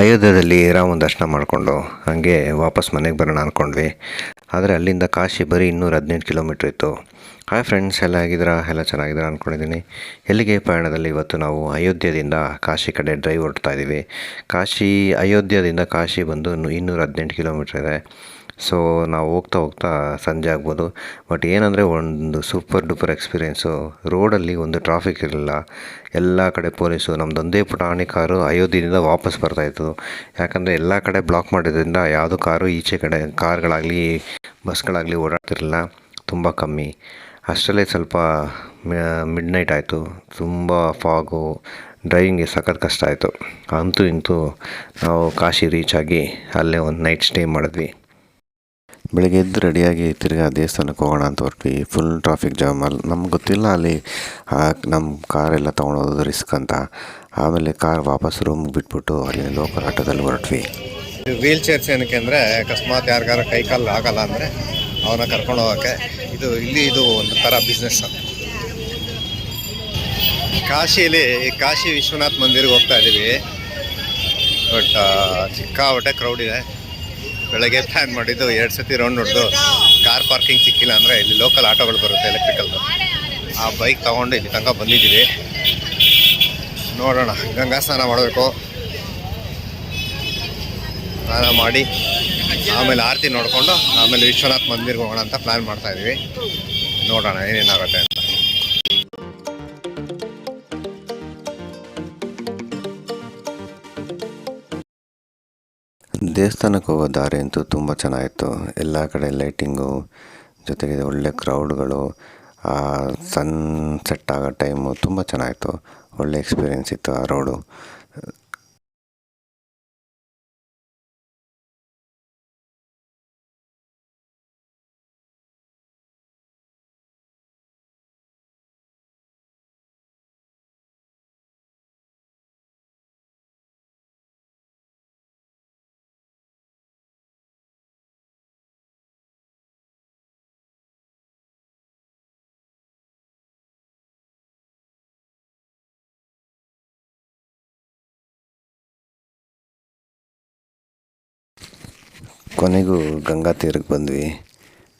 ಅಯೋಧ್ಯದಲ್ಲಿ ರಾಮನ ದರ್ಶನ ಮಾಡಿಕೊಂಡು ಹಾಗೆ ವಾಪಸ್ ಮನೆಗೆ ಬರೋಣ ಅಂದ್ಕೊಂಡ್ವಿ ಆದರೆ ಅಲ್ಲಿಂದ ಕಾಶಿ ಬರೀ ಇನ್ನೂರ ಹದಿನೆಂಟು ಕಿಲೋಮೀಟ್ರ್ ಇತ್ತು. ಹಾಯ್ ಫ್ರೆಂಡ್ಸ್ ಎಲ್ಲ ಆಗಿದ್ದೀರಾ ಎಲ್ಲ ಚೆನ್ನಾಗಿದ್ದೀರಾ ಅಂದ್ಕೊಂಡಿದ್ದೀನಿ ಎಲ್ಲಿಗೆ ಪ್ರಯಾಣದಲ್ಲಿ ಇವತ್ತು ನಾವು ಅಯೋಧ್ಯದಿಂದ ಕಾಶಿ ಕಡೆ ಡ್ರೈವ್ ಹೊರಡ್ತಾ ಇದ್ದೀವಿ. ಕಾಶಿ, ಅಯೋಧ್ಯದಿಂದ ಕಾಶಿ ಬಂದು ಇನ್ನೂರ ಹದಿನೆಂಟು ಕಿಲೋಮೀಟ್ರ್ ಇದೆ. ಸೊ ನಾವು ಹೋಗ್ತಾ ಹೋಗ್ತಾ ಸಂಜೆ ಆಗ್ಬೋದು. ಬಟ್ ಏನಂದರೆ ಒಂದು ಸೂಪರ್ ಡೂಪರ್ ಎಕ್ಸ್ಪೀರಿಯೆನ್ಸು ರೋಡಲ್ಲಿ ಒಂದು ಟ್ರಾಫಿಕ್ ಇರಲಿಲ್ಲ. ಎಲ್ಲ ಕಡೆ ಪೊಲೀಸು ನಮ್ಮದೊಂದೇ ಪುಟಾಣಿ ಕಾರು ಅಯೋಧ್ಯೆಯಿಂದ ವಾಪಸ್ ಬರ್ತಾಯಿತ್ತು ಯಾಕಂದರೆ ಎಲ್ಲ ಕಡೆ ಬ್ಲಾಕ್ ಮಾಡಿದ್ರಿಂದ ಯಾವುದೂ ಕಾರು ಈಚೆ ಕಡೆ ಕಾರ್ಗಳಾಗಲಿ ಬಸ್ಗಳಾಗಲಿ ಓಡಾಡ್ತಿರಲಿಲ್ಲ. ತುಂಬ ಕಮ್ಮಿ. ಅಷ್ಟರಲ್ಲೇ ಸ್ವಲ್ಪ ಮಿಡ್ ನೈಟ್ ಆಯಿತು. ತುಂಬ ಫಾಗು ಡ್ರೈವಿಂಗ್ಗೆ ಸಖತ್ ಕಷ್ಟ ಆಯಿತು. ಅಂತೂ ಇಂತೂ ನಾವು ಕಾಶಿ ರೀಚ್ ಆಗಿ ಅಲ್ಲೇ ಒಂದು ನೈಟ್ ಸ್ಟೇ ಮಾಡಿದ್ವಿ. ಬೆಳಗ್ಗೆ ಎದ್ದು ರೆಡಿಯಾಗಿ ತಿರ್ಗಾ ದೇವಸ್ಥಾನಕ್ಕೆ ಹೋಗೋಣ ಅಂತ ಹೊರಟ್ವಿ. ಫುಲ್ ಟ್ರಾಫಿಕ್ ಜಾಮ್ ಅಲ್ಲಿ ನಮ್ಗೆ ಗೊತ್ತಿಲ್ಲ ಅಲ್ಲಿ ನಮ್ಮ ಕಾರೆಲ್ಲ ತೊಗೊಂಡೋಗೋದು ರಿಸ್ಕ್ ಅಂತ. ಆಮೇಲೆ ಕಾರ್ ವಾಪಸ್ ರೂಮ್ಗೆ ಬಿಟ್ಬಿಟ್ಟು ಅಲ್ಲಿ ಲೋಕಲ್ ಆಟೋದಲ್ಲಿ ಹೊರಟ್ವಿ. ವೀಲ್ ಚೇರ್ಸ್ ಏನಕ್ಕೆ ಅಂದರೆ, ಅಕಸ್ಮಾತ್ ಯಾರಿಗಾರ ಕೈ ಕಾಲು ಆಗಲ್ಲ ಅಂದರೆ ಅವನ್ನ ಕರ್ಕೊಂಡು ಹೋಗೋಕ್ಕೆ. ಇದು, ಇಲ್ಲಿ ಇದು ಒಂದು ಥರ ಬಿಸ್ನೆಸ್ ಕಾಶಿಯಲ್ಲಿ ಕಾಶಿ ವಿಶ್ವನಾಥ್ ಮಂದಿರ್ಗೆ ಹೋಗ್ತಾ ಇದ್ದೀವಿ ಬಟ್ ಸಿಕ್ಕಾಪಟ್ಟೆ ಕ್ರೌಡ್ ಇದೆ. ಬೆಳಗ್ಗೆ ಪ್ಲ್ಯಾನ್ ಮಾಡಿದ್ದು ಎರಡು ಸತಿ ರೌಂಡ್ ಹೊಡೆದು ಕಾರ್ ಪಾರ್ಕಿಂಗ್ ಸಿಕ್ಕಿಲ್ಲ ಅಂದರೆ ಇಲ್ಲಿ ಲೋಕಲ್ ಆಟೋಗಳು ಬರುತ್ತೆ ಎಲೆಕ್ಟ್ರಿಕಲ್ದು ಆ ಬೈಕ್ ತೊಗೊಂಡು ಇಲ್ಲಿ ತನಕ ಬಂದಿದ್ದೀವಿ. ನೋಡೋಣ, ಗಂಗಾ ಸ್ನಾನ ಮಾಡಬೇಕು. ಸ್ನಾನ ಮಾಡಿ ಆಮೇಲೆ ಆರತಿ ನೋಡಿಕೊಂಡು ಆಮೇಲೆ ವಿಶ್ವನಾಥ್ ಮಂದಿರ್ಗೆ ಹೋಗೋಣ ಅಂತ ಪ್ಲ್ಯಾನ್ ಮಾಡ್ತಾ ಇದೀವಿ. ನೋಡೋಣ ಏನೇನಾಗುತ್ತೆ ದೇವಸ್ಥಾನಕ್ಕೆ ಹೋಗೋ ದಾರಿ ಅಂತೂ ತುಂಬ ಚೆನ್ನಾಗಿತ್ತು. ಎಲ್ಲ ಕಡೆ ಲೈಟಿಂಗು, ಜೊತೆಗೆ ಒಳ್ಳೆ ಕ್ರೌಡ್ಗಳು ಸನ್ ಸೆಟ್ ಆಗೋ ಟೈಮು ತುಂಬ ಚೆನ್ನಾಗಿತ್ತು. ಒಳ್ಳೆ ಎಕ್ಸ್ಪೀರಿಯೆನ್ಸ್ ಇತ್ತು ಆ ರೋಡು ಕೊನೆಗೂ ಗಂಗಾ ತೀರಕ್ಕೆ ಬಂದ್ವಿ.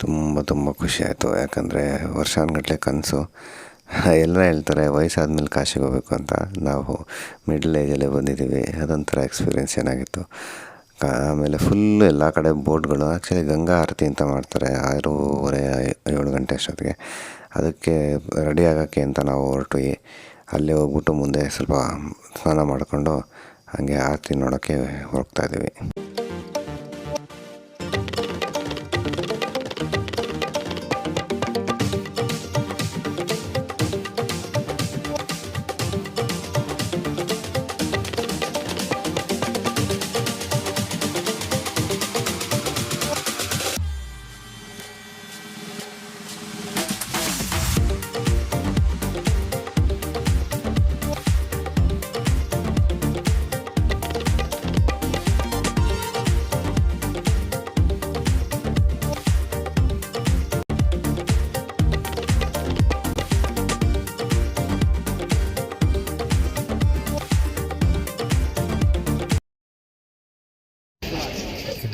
ತುಂಬ ತುಂಬ ಖುಷಿ ಆಯಿತು. ಯಾಕಂದರೆ ವರ್ಷಾನುಗಟ್ಲೆ ಕನಸು. ಎಲ್ಲ ಹೇಳ್ತಾರೆ, ವಯಸ್ಸಾದ್ಮೇಲೆ ಕಾಶಿಗೆ ಹೋಗಬೇಕು ಅಂತ. ನಾವು ಮಿಡ್ಲ್ ಏಜಲ್ಲೇ ಬಂದಿದ್ದೀವಿ. ಅದೊಂಥರ ಎಕ್ಸ್ಪೀರಿಯೆನ್ಸ್ ಏನಾಗಿತ್ತು. ಆಮೇಲೆ ಫುಲ್ ಎಲ್ಲ ಕಡೆ ಬೋಟ್ಗಳು ಆ್ಯಕ್ಚುಲಿ ಗಂಗಾ ಆರತಿ ಅಂತ ಮಾಡ್ತಾರೆ, ಆರೂವರೆ, ಏಳು ಗಂಟೆ ಅಷ್ಟೊತ್ತಿಗೆ. ಅದಕ್ಕೆ ರೆಡಿ ಆಗೋಕ್ಕೆ ಅಂತ ನಾವು ಹೊರಟ್ವಿ. ಅಲ್ಲೇ ಹೋಗ್ಬಿಟ್ಟು ಮುಂದೆ ಸ್ವಲ್ಪ ಸ್ನಾನ ಮಾಡಿಕೊಂಡು ಹಾಗೆ ಆರತಿ ನೋಡೋಕ್ಕೆ ಹೋಗ್ತಾ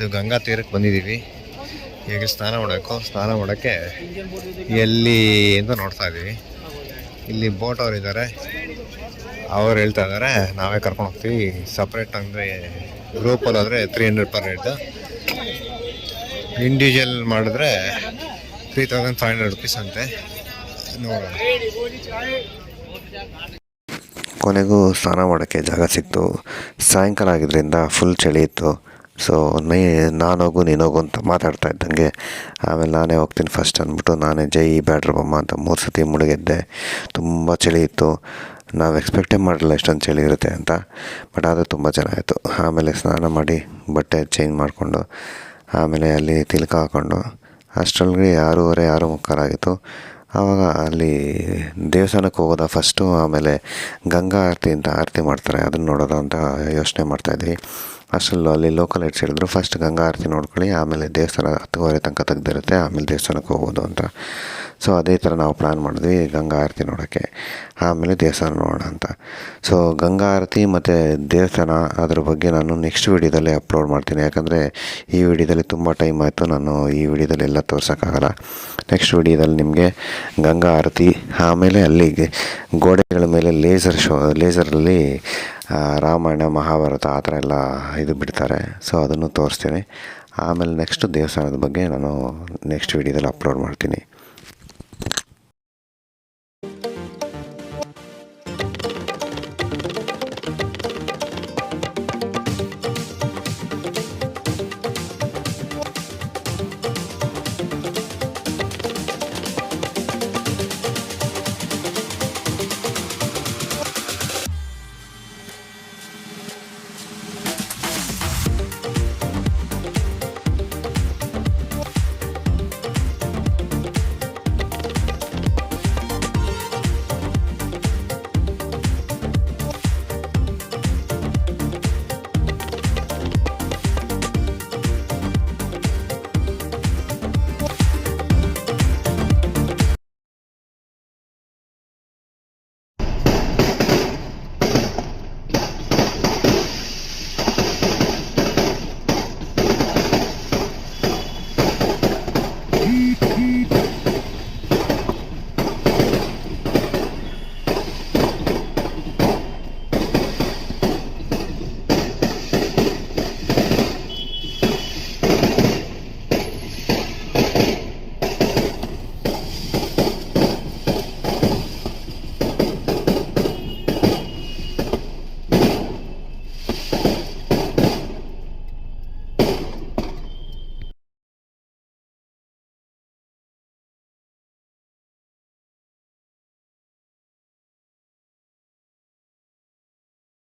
ಇದು ಗಂಗಾ ತೀರಕ್ಕೆ ಬಂದಿದ್ದೀವಿ. ಈಗ ಸ್ನಾನ ಮಾಡಬೇಕು? ಸ್ನಾನ ಮಾಡೋಕ್ಕೆ ಎಲ್ಲಿ ಅಂತ ನೋಡ್ತಾ ಇದ್ದೀವಿ. ಇಲ್ಲಿ ಬೋಟ್ ಅವ್ರು ಇದ್ದಾರೆ. ಅವ್ರು ಹೇಳ್ತಾ ಇದ್ದಾರೆ, ನಾವೇ ಕರ್ಕೊಂಡು ಹೋಗ್ತೀವಿ. ಸಪ್ರೇಟ್ ಅಂದರೆ ಗ್ರೂಪಲ್ಲಿ ಆದರೆ three hundred per head individual ಮಾಡಿದ್ರೆ three thousand five hundred rupees ಅಂತೆ. ನೋಡೋಣ. ಕೊನೆಗೂ ಸ್ನಾನ ಮಾಡೋಕ್ಕೆ ಜಾಗ ಸಿಕ್ತು. ಸಾಯಂಕಾಲ ಆಗಿದ್ದರಿಂದ ಫುಲ್ ಚಳಿ ಇತ್ತು. ಸೊ ನೈ ನಾನೋಗು, ನೀನೋಗು ಅಂತ ಮಾತಾಡ್ತಾ ಇದ್ದಂಗೆ, ಆಮೇಲೆ ನಾನೇ ಹೋಗ್ತೀನಿ ಫಸ್ಟ್ ಅಂದ್ಬಿಟ್ಟು ನಾನೇ ಜೈ ಬ್ಯಾಡ್ರ ಬೊಮ್ಮ ಅಂತ ಮೂರು ಸತಿ ಮುಳುಗೆದ್ದೆ. ತುಂಬ ಚಳಿ ಇತ್ತು. ನಾವು ಎಕ್ಸ್ಪೆಕ್ಟೇ ಮಾಡಲಿಲ್ಲ ಇಷ್ಟೊಂದು ಚಳಿ ಇರುತ್ತೆ ಅಂತ ಬಟ್ ಅದು ತುಂಬ ಚೆನ್ನಾಗಿತ್ತು ಆಮೇಲೆ ಸ್ನಾನ ಮಾಡಿ ಬಟ್ಟೆ ಚೇಂಜ್ ಮಾಡಿಕೊಂಡು, ಆಮೇಲೆ ಅಲ್ಲಿ ತಿಲಕ ಹಾಕ್ಕೊಂಡು ಅಷ್ಟರಲ್ಲಿ ಆರೂವರೆ, ಆರು ಮುಕ್ಕಾಲಾಗಿತ್ತು ಆವಾಗ ಅಲ್ಲಿ ದೇವಸ್ಥಾನಕ್ಕೆ ಹೋಗೋದ ಫಸ್ಟು ಆಮೇಲೆ ಗಂಗಾ ಆರತಿ ಅಂತ ಆರತಿ ಮಾಡ್ತಾರೆ, ಅದನ್ನು ನೋಡೋದು ಅಂತ ಯೋಚನೆ ಮಾಡ್ತಾಯಿದ್ವಿ ಅಷ್ಟರಲ್ಲೂ ಅಲ್ಲಿ ಲೋಕಲ್ ಲೈಟ್ಸ್ ಹೇಳಿದ್ರು. ಫಸ್ಟ್ ಗಂಗಾ ಆರತಿ ನೋಡ್ಕೊಳ್ಳಿ, ಆಮೇಲೆ ದೇವಸ್ಥಾನ ಹತ್ತುವರೆ ತನಕ ತೆಗೆದಿರುತ್ತೆ, ಆಮೇಲೆ ದೇವಸ್ಥಾನಕ್ಕೆ ಹೋಗೋದು ಅಂತ. ಸೊ ಅದೇ ಥರ ನಾವು ಪ್ಲ್ಯಾನ್ ಮಾಡಿದ್ವಿ ಗಂಗಾ ಆರತಿ ನೋಡೋಕ್ಕೆ, ಆಮೇಲೆ ದೇವಸ್ಥಾನ ನೋಡೋಣ ಅಂತ. ಸೊ ಗಂಗಾ ಆರತಿ ಮತ್ತು ದೇವಸ್ಥಾನ ಅದ್ರ ಬಗ್ಗೆ ನಾನು ನೆಕ್ಸ್ಟ್ ವೀಡಿಯೋದಲ್ಲಿ ಅಪ್ಲೋಡ್ ಮಾಡ್ತೀನಿ. ಯಾಕಂದರೆ ಈ ವಿಡಿಯೋದಲ್ಲಿ ತುಂಬ ಟೈಮ್ ಆಯಿತು, ನಾನು ಈ ವಿಡಿಯೋದಲ್ಲಿ ಎಲ್ಲ ತೋರ್ಸೋಕ್ಕಾಗಲ್ಲ. ನೆಕ್ಸ್ಟ್ ವಿಡಿಯೋದಲ್ಲಿ ನಿಮಗೆ ಗಂಗಾ ಆರತಿ, ಆಮೇಲೆ ಅಲ್ಲಿಗೆ ಗೋಡೆಗಳ ಮೇಲೆ ಲೇಸರ್ ಶೋ ಲೇಸರಲ್ಲಿ ರಾಮಾಯಣ, ಮಹಾಭಾರತ ಆ ಥರ ಎಲ್ಲ ಇದು ಬಿಡ್ತಾರೆ. ಸೊ ಅದನ್ನು ತೋರಿಸ್ತೀನಿ. ಆಮೇಲೆ ನೆಕ್ಸ್ಟ್ ದೇವಸ್ಥಾನದ ಬಗ್ಗೆ ನಾನು ನೆಕ್ಸ್ಟ್ ವೀಡಿಯೋದಲ್ಲಿ ಅಪ್ಲೋಡ್ ಮಾಡ್ತೀನಿ.